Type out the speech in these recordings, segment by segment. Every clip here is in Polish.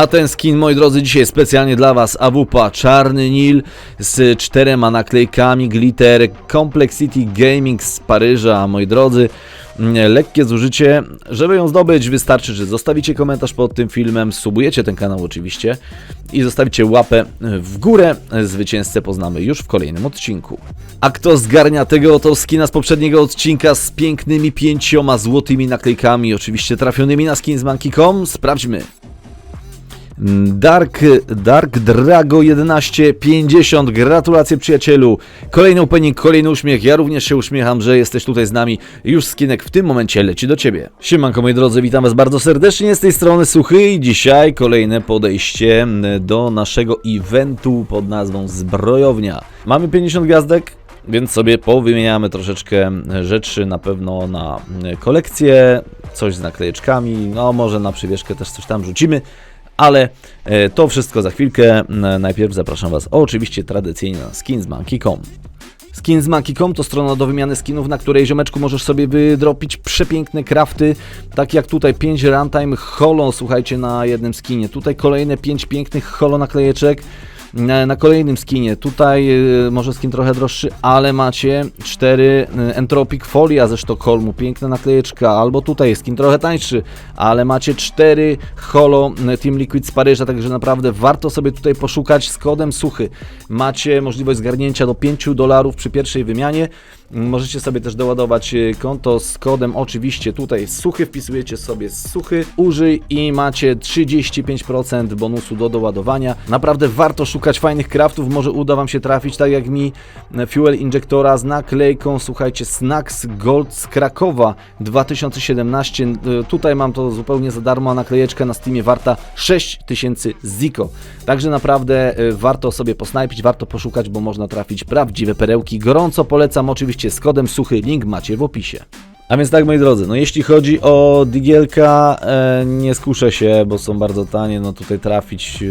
A ten skin, moi drodzy, dzisiaj specjalnie dla Was AWP Czarny Nil z czterema naklejkami glitter Complexity Gaming z Paryża, moi drodzy. Mm, Lekkie zużycie. Żeby ją zdobyć, wystarczy, że zostawicie komentarz pod tym filmem, subujecie ten kanał oczywiście i zostawicie łapę w górę. Zwycięzcę poznamy już w kolejnym odcinku. A kto zgarnia tego oto skina z poprzedniego odcinka z pięknymi pięcioma złotymi naklejkami, oczywiście trafionymi na skinsmonkey.com? Sprawdźmy. Dark, Dark Drago 1150. Gratulacje przyjacielu. Kolejny opening, kolejny uśmiech. Ja również się uśmiecham, że jesteś tutaj z nami. Już skinek w tym momencie leci do ciebie. Siemanko moi drodzy, witam was bardzo serdecznie z tej strony Suchy i dzisiaj kolejne podejście do naszego eventu pod nazwą Zbrojownia. Mamy 50 gwiazdek, więc sobie powymieniamy troszeczkę rzeczy na pewno na kolekcję, coś z naklejeczkami, no może na przywieszkę też coś tam rzucimy ale e, to wszystko za chwilkę. Najpierw zapraszam Was oczywiście tradycyjnie na skinsmonkey.com. Skinsmonkey.com to strona do wymiany skinów, na której ziomeczku możesz sobie wydropić przepiękne crafty, tak jak tutaj 5 runtime holo, słuchajcie, na jednym skinie. Tutaj kolejne 5 pięknych holo naklejeczek na, na kolejnym skinie. Tutaj y, może skin trochę droższy, ale macie 4 y, Entropic Folia ze Sztokholmu, piękna naklejeczka, albo tutaj skin trochę tańszy, ale macie 4 Holo y, Team Liquid z Paryża, także naprawdę warto sobie tutaj poszukać z kodem suchy. Macie możliwość zgarnięcia do 5 dolarów przy pierwszej wymianie. Możecie sobie też doładować y, konto z kodem oczywiście tutaj suchy, wpisujecie sobie suchy, użyj i macie 35% bonusu do doładowania. Naprawdę warto szukać fajnych craftów, może uda Wam się trafić tak jak mi e, Fuel Injectora z naklejką, słuchajcie, Snacks Gold z Krakowa 2017. E, Tutaj mam to zupełnie za darmo, a naklejeczka na Steamie warta 6000 ziko. Także naprawdę e, warto sobie posnajpić, warto poszukać, bo można trafić prawdziwe perełki. Gorąco polecam oczywiście z kodem suchy, link macie w opisie. A więc tak, moi drodzy, no jeśli chodzi o digielka, e, nie skuszę się, bo są bardzo tanie, no tutaj trafić,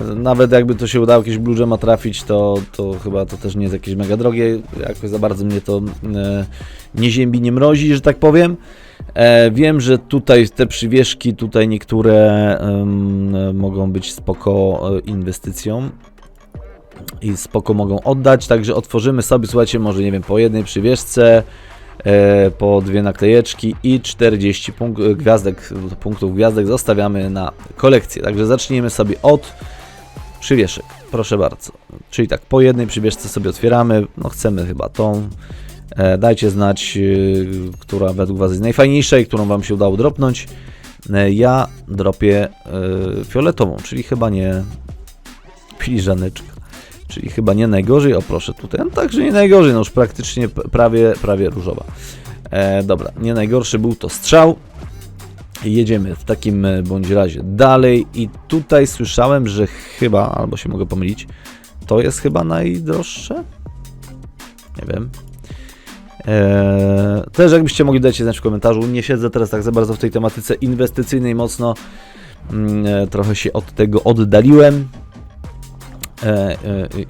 e, nawet jakby to się udało jakieś Blue Gema trafić, to, to chyba to też nie jest jakieś mega drogie, jakoś za bardzo mnie to e, nie ziębi, nie mrozi, że tak powiem. E, wiem, że tutaj te przywieszki, tutaj niektóre e, mogą być spoko e, inwestycją i spoko mogą oddać, także otworzymy sobie, słuchajcie, może nie wiem, po jednej przywieszce, e, po dwie naklejeczki i 40 punk- gwiazdek, punktów gwiazdek zostawiamy na kolekcję. Także zaczniemy sobie od przywieszek, proszę bardzo. Czyli tak, po jednej przywieszce sobie otwieramy, no chcemy chyba tą. E, dajcie znać, y, która według Was jest najfajniejsza i którą Wam się udało dropnąć. E, ja dropię fioletową, czyli chyba nie filiżaneczka. Czyli chyba nie najgorzej, o proszę tutaj, no także nie najgorzej, no już praktycznie prawie, prawie różowa. E, dobra, nie najgorszy był to strzał. Jedziemy w takim e, bądź razie dalej i tutaj słyszałem, że chyba, albo się mogę pomylić, to jest chyba najdroższe? Nie wiem. Eee, też jakbyście mogli dać znać w komentarzu, nie siedzę teraz tak za bardzo w tej tematyce inwestycyjnej mocno, Mm, e, trochę się od tego oddaliłem,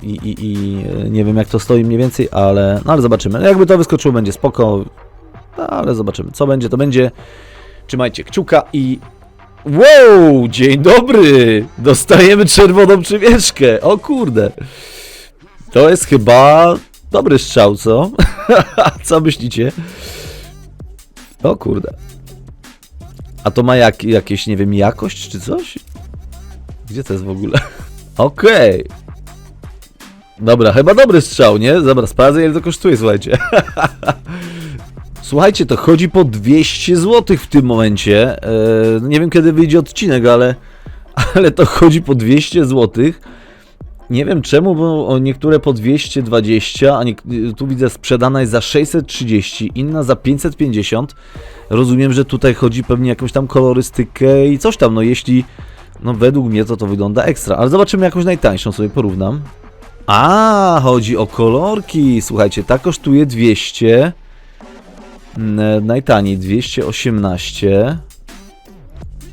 i, i, i e, nie wiem jak to stoi mniej więcej, ale, no ale zobaczymy. No Jakby to wyskoczyło, będzie spoko, no, ale zobaczymy. Co będzie, to będzie. Trzymajcie kciuka i. Wow! Dzień dobry! Dostajemy czerwoną przywieszkę. O kurde. To jest chyba dobry strzał, co? co myślicie? O kurde. A to ma jak, jakieś, nie wiem, jakość czy coś? Gdzie to jest w ogóle? Okej. Dobra, chyba dobry strzał, nie? Dobra, sprawdzę ile to kosztuje, słuchajcie. Słuchajcie, to chodzi po 200 zł w tym momencie. Eee, nie wiem kiedy wyjdzie odcinek, ale, ale to chodzi po 200 zł. Nie wiem czemu, bo niektóre po 220, a nie, tu widzę sprzedana jest za 630, inna za 550. Rozumiem, że tutaj chodzi pewnie jakąś tam kolorystykę i coś tam, no jeśli no według mnie to to wygląda ekstra, ale zobaczymy jakąś najtańszą, sobie porównam. A, chodzi o kolorki. Słuchajcie, ta kosztuje 200. N- Najtaniej 218.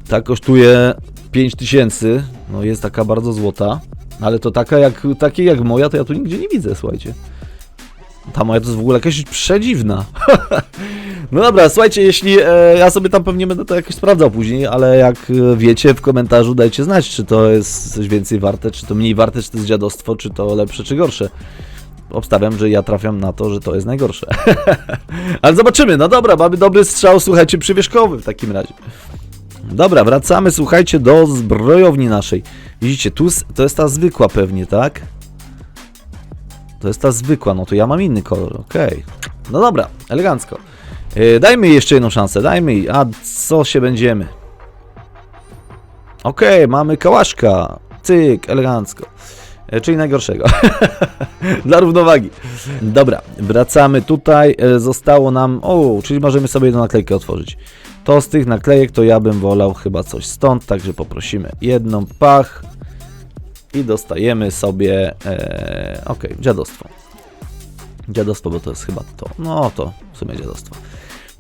Ta kosztuje 5000. No jest taka bardzo złota. Ale to taka jak, takiej jak moja, to ja tu nigdzie nie widzę, słuchajcie. Ta moja to jest w ogóle jakaś przedziwna. No dobra, słuchajcie, jeśli e, ja sobie tam pewnie będę to jakoś sprawdzał później, ale jak e, wiecie w komentarzu dajcie znać, czy to jest coś więcej warte, czy to mniej warte, czy to jest dziadostwo, czy to lepsze, czy gorsze. Obstawiam, że ja trafiam na to, że to jest najgorsze. ale zobaczymy, no dobra, mamy dobry strzał, słuchajcie, przywieszkowy w takim razie. Dobra, wracamy, słuchajcie, do zbrojowni naszej. Widzicie, tu to jest ta zwykła pewnie, tak? To jest ta zwykła, no to ja mam inny kolor, okej. No dobra, elegancko. Yy, dajmy jeszcze jedną szansę, dajmy. A co się będziemy? Okej, mamy kałaszka. Cyk, elegancko. E, Czyli najgorszego. Dla równowagi. Dobra, wracamy tutaj. E, Zostało nam. O, czyli możemy sobie jedną naklejkę otworzyć. To z tych naklejek to ja bym wolał chyba coś stąd, także poprosimy jedną pach i dostajemy sobie. E, Okej, dziadostwo. Dziadostwo, bo to jest chyba to. No to w sumie dziadostwo.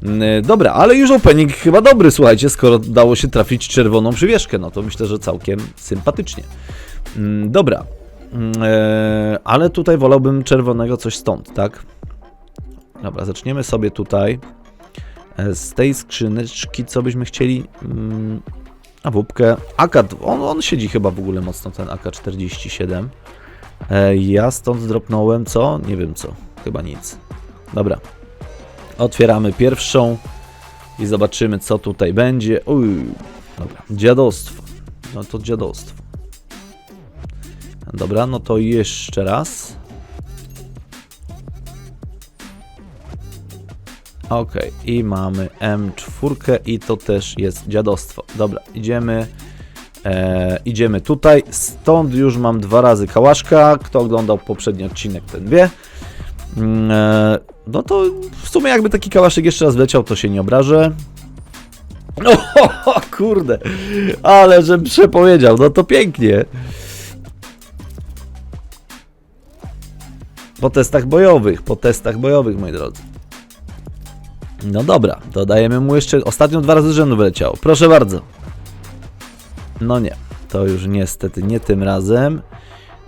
Mm, Dobra, ale już opening chyba dobry, słuchajcie, skoro dało się trafić czerwoną przywieszkę, no to myślę, że całkiem sympatycznie. Mm, Dobra, Mm, e, ale tutaj wolałbym czerwonego coś stąd, tak? Dobra, zaczniemy sobie tutaj e, z tej skrzyneczki, co byśmy chcieli. Mm, A wupkę. AK, on, on siedzi chyba w ogóle mocno, ten AK-47. E, Ja stąd dropnąłem co? Nie wiem co. Chyba nic. Dobra. Otwieramy pierwszą i zobaczymy co tutaj będzie. Uj, dobra. Dziadostwo. No to dziadostwo. Dobra, no to jeszcze raz. Ok, i mamy M4 i to też jest dziadostwo. Dobra, idziemy. E, idziemy tutaj. Stąd już mam dwa razy kałaszka. Kto oglądał poprzedni odcinek, ten wie. Mm, e, no to w sumie jakby taki kałaszek jeszcze raz leciał, to się nie obrażę. O, kurde, ale że przepowiedział, no to pięknie. Po testach bojowych, po testach bojowych, moi drodzy. No dobra, dodajemy mu jeszcze. Ostatnio dwa razy rzędu wyleciało. Proszę bardzo. No nie, to już niestety nie tym razem.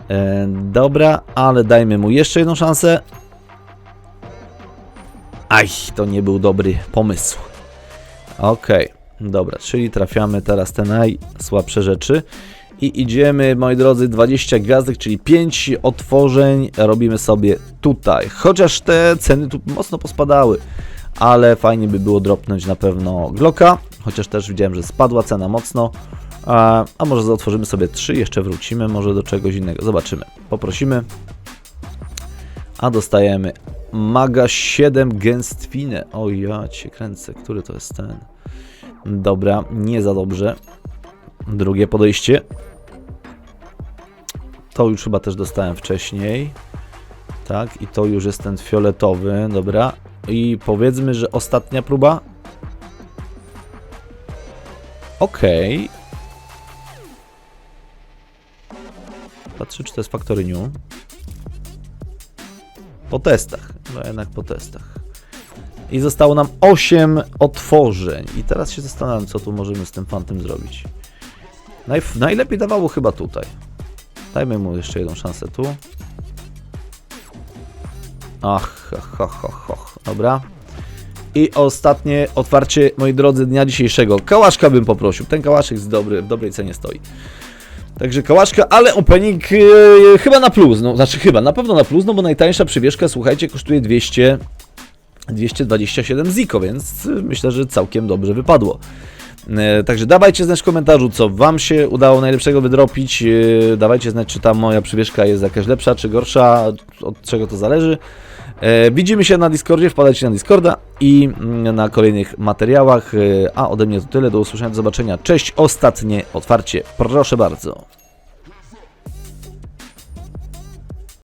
E, dobra, ale dajmy mu jeszcze jedną szansę. Aj, to nie był dobry pomysł. Okej, dobra, czyli trafiamy teraz te najsłabsze rzeczy. I idziemy, moi drodzy, 20 gwiazdek, czyli 5 otworzeń robimy sobie tutaj. Chociaż te ceny tu mocno pospadały, ale fajnie by było dropnąć na pewno Glocka, chociaż też widziałem, że spadła cena mocno. A, a może otworzymy sobie 3, jeszcze wrócimy może do czegoś innego. Zobaczymy. Poprosimy. A dostajemy Maga 7 Gęstwinę. O ja cię kręcę, który to jest ten? Dobra, nie za dobrze. Drugie podejście. To już chyba też dostałem wcześniej. Tak, i to już jest ten fioletowy, dobra. I powiedzmy, że ostatnia próba. Okej. Patrzę, czy to jest Factory New. Po testach. No jednak po testach. I zostało nam 8 otworzeń. I teraz się zastanawiam, co tu możemy z tym fantem zrobić. Najf najlepiej dawało chyba tutaj. Dajmy mu jeszcze jedną szansę tu. Ach, ach, ach, ach, ach. Dobra. I ostatnie otwarcie, moi drodzy, dnia dzisiejszego. Kałaszka bym poprosił. Ten kałaszek jest dobry, w dobrej cenie stoi. Także kałaszka, ale opening yy, chyba na plus. No, znaczy chyba, na pewno na plus, no bo najtańsza przywieszka, słuchajcie, kosztuje 200, 227 ziko, więc y, myślę, że całkiem dobrze wypadło. E, Także dawajcie znać w komentarzu, co Wam się udało najlepszego wydropić. E, Dawajcie znać, czy ta moja przywieszka jest jakaś lepsza, czy gorsza, od czego to zależy. E, Widzimy się na Discordzie, wpadajcie na Discorda i mm, na kolejnych materiałach. E, A ode mnie to tyle, do usłyszenia, do zobaczenia. Cześć, ostatnie otwarcie, proszę bardzo.